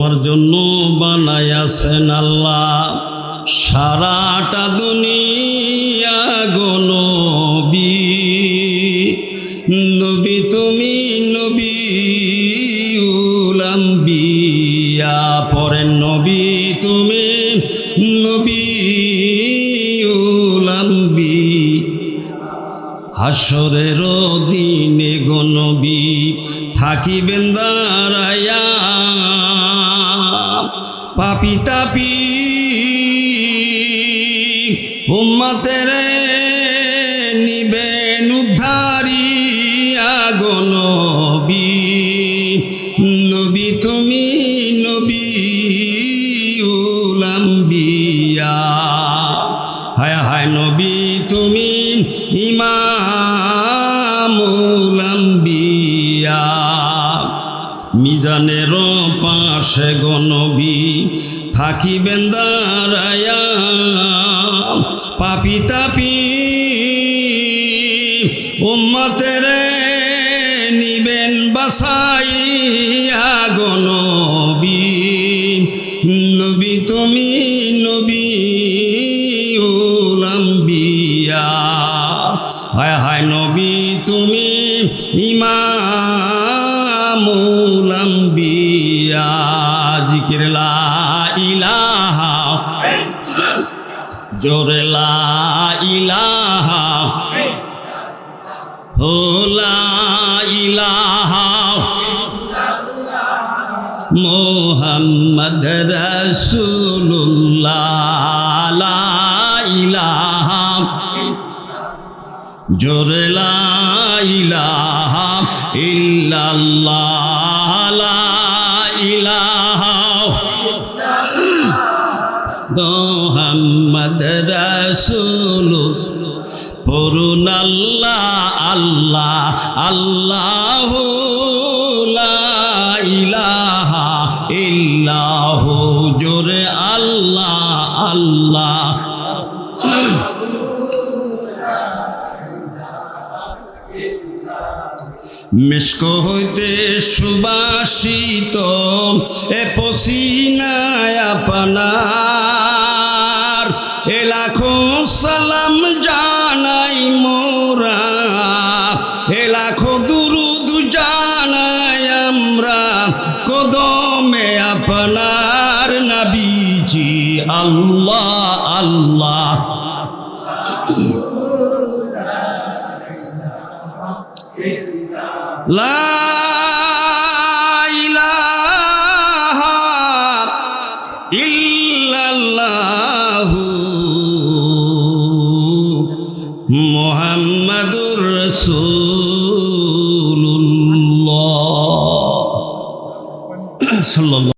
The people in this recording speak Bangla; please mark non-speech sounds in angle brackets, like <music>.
আমার জন্য বানাইয়াছেন আল্লাহ। সারাটা দুনিয়া গো নবী। তুমি নবী উলাম্বিয়া পরের নবী তুমি নবী উলাম্বি হাসরের দিনে গনবী থাকিবেন দাঁড়ায়া পাপি তাপি, উম্মতের নিবেন উদ্ধারিয়া গনবী নবী। তুমি নবী উলাম্বিয়া হায় হায় নবী তুমি ইমামুলাম্বিয়া মিজানের পাশে গনবী থাকিবেন দাঁড়ায়া, পাপি তাপি উম্মতের নিবেন বাসাইয়া গনবী নবী। তুমি নবী উলাম্বিয়া হায় হায় নবী। তুমি ইমামুলাম্বিয়া জিকির লা ইলাহা জোরে লা ইলাহা হো লা ইলাহা মোহাম্মদ রসুল্লাহ লা ইলাহা জোরে লা ইলাহা ইল্লাল্লাহ, লা ইলাহা। মোহাম্মদ রসুল, পড়ুন আল্লাহ আল্লাহ আল্লাহ ইলাহা ইল্লাহ। জোরে আল্লাহ আল্লাহ মিষ্ক হইতে সুবাসিত, এ পসিনায় আপনার। এ লাখো সালাম জানাই মোরা, এ লাখো দুরুদ জানাই আমরা। কদমে আপনার নবীজি আল্লাহ আল্লাহ। মুহাম্মাদুর <clears throat> সাল্লাল্লাহু